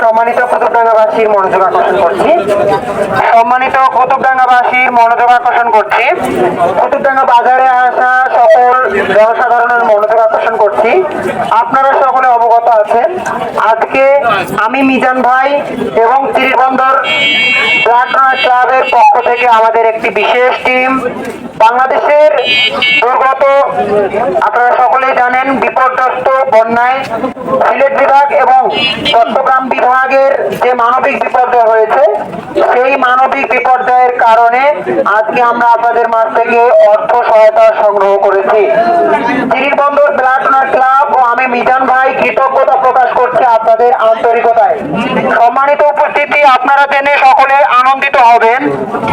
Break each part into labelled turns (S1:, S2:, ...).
S1: সম্মানিত কুতুবডাঙ্গাবাসীর মনোযোগ আকর্ষণ করছি। সম্মানিত কুতুবডাঙ্গাবাসীর মনোযোগ আকর্ষণ করছি। কুতুবডাঙ্গা বাজারে আসা সকল জনসাধারণের মনোযোগ আকর্ষণ করছি। আপনারা সকলে অবগত আছেন। আজকে আমি মিজান ভাই এবং ত্রিবন্দর ক্লাবের পক্ষ থেকে আমাদের একটি বিশেষ টিম বাংলাদেশের দুর্গত আপনারা সকলেই জানেন, বিপর্যস্ত বন্যায় সিলেট বিভাগ এবং চট্টগ্রাম বিভাগের যে মানবিক বিপর্যয় হয়েছে, সেই মানবিক বিপর্যয়ের কারণে আজকে আমরা আপনাদের মাঠ থেকে অর্থ সহায়তা সংগ্রহ করেছি। চিরিবন্দর ব্লাড ডোনার ক্লাব ও আমি মিজান ভাই কৃতজ্ঞতা প্রকাশ করছি আপনাদের আন্তরিকতায়। সম্মানিত উপস্থিতি, আপনারা জেনে সকলে আনন্দিত হবেন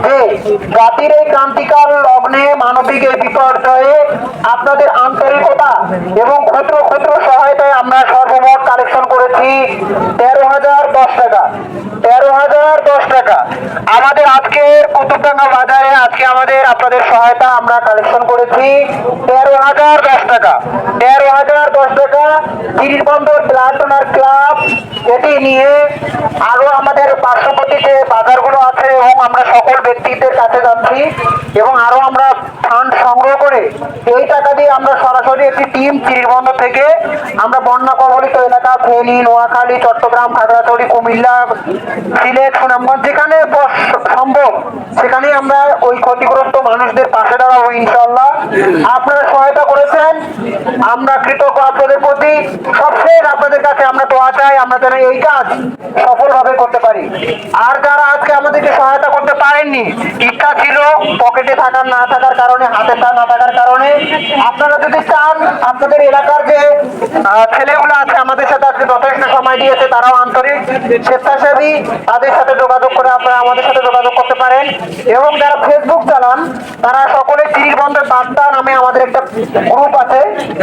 S1: যে জাতির এই ক্রান্তিকাল লগ্নে মানবিক এই বিপর্যয়ে আপনাদের আন্তরিকতা এবং ক্ষুদ্র ক্ষুদ্র সহায়তায় আমরা সর্বমোট কালেকশন করেছি তেরো হাজার দশ টাকা তেরো হাজার দশ টাকা আমাদের আজকের কুতুবডাঙ্গা বাজারে আজকে আমাদের, আপনাদের সহায়তা আমরা কালেকশন করেছি। তেরো হাজার দশ টাকা। তেরো হাজার দশ টাকা ব্লাড ডোনার ক্লাব, এটি নিয়ে আরও আমাদের পার্শ্ববর্তীতে বাজার আছে এবং আমরা সকল ব্যক্তিদের কাছে যাচ্ছি এবং আরও আমরা ফান্ড সংগ্রহ করে এই টাকা দিয়ে আমরা সরাসরি একটি টিম চিরিবন্ধ থেকে আমরা বন্যা কবলিত এলাকা, ফেনী, নোয়াখালী, চট্টগ্রাম, খাগড়াছড়ি, কুমিল্লা, সিলেট, সুনামগঞ্জ, যেখানে সম্ভব সেখানে আমরা ওই ক্ষতিগ্রস্ত মানুষদের পাশে দাঁড়াবো ইনশাল্লাহ আপনারা সহায়তা করেছেন, আমরা কৃতজ্ঞ আপনাদের প্রতি। সবশেষ আপনাদের কাছে আমরা দোয়া চাই, আমরা যেন এই কাজ সফলভাবে করতে পারি। আর যারা আজকে আমাদেরকে সহায়তা করতে পারেননি, ইচ্ছা ছিল পকেটে থাকার না থাকার কারণে, হাতে না থাকার কারণে, আপনারা যদি চান, আপনাদের এলাকার যে ছেলেগুলো আছে যথেষ্ট সময় দিয়েছে, তারাও আন্তরিক, স্বেচ্ছাসেবী, তাদের সাথে যোগাযোগ করে আপনারা আমাদের সাথে যোগাযোগ করতে পারেন। এবং যারা ফেসবুক চালান, তারা সকলে তিরিশ বন্ধের বার্তা নামে আমাদের একটা গ্রুপ আছে।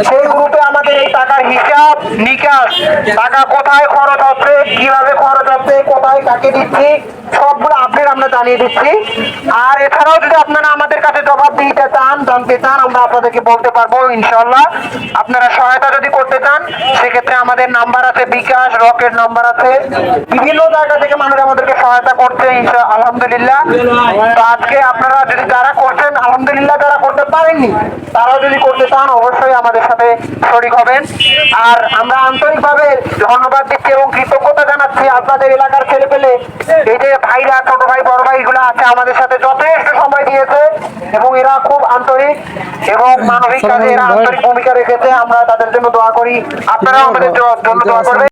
S1: সেই গ্রুপে আমাদের এই টাকার হিসাব, নিকাশ, টাকা কোথায় খরচ হচ্ছে, কীভাবে খরচ হচ্ছে, কোথায় কাকে দিচ্ছি, সবগুলো আপডেট আমরা জানিয়ে দিচ্ছি। আর এছাড়াও যদি আপনারা আমাদের কাছে জবাব দিতে চান, জানতে চান, আমরা আপনাদেরকে বলতে পারব ইনশাল্লাহ আপনারা সহায়তা যদি করতে চান, সেক্ষেত্রে আমাদের নাম্বার আছে বিকাশ, রকেট নাম্বার আছে। বিভিন্ন জায়গা থেকে মানুষ আমাদেরকে সহায়তা করছে আলহামদুলিল্লাহ। তো আজকে আপনারা যদি যারা করছেন, আলহামদুলিল্লাহ যারা করতে পারেননি, তারাও যদি করতে চান, অবশ্যই আমাদের সাথে শরিক হবেন। আর আমরা আন্তরিকভাবে ধন্যবাদ দিচ্ছি এবং কৃতজ্ঞতা জানাচ্ছি আপনাদের এলাকার ছেলে পেলে এই যে ভাইরা, ছোট ভাই বড় ভাই গুলো আছে আমাদের সাথে যথেষ্ট সময় দিয়েছে এবং এরা খুব আন্তরিক এবং মানবিক কাজে এরা আন্তরিক ভূমিকা রেখেছে। আমরা তাদের জন্য দোয়া করি। আপনারাও আমাদের জন্য দোয়া করবেন।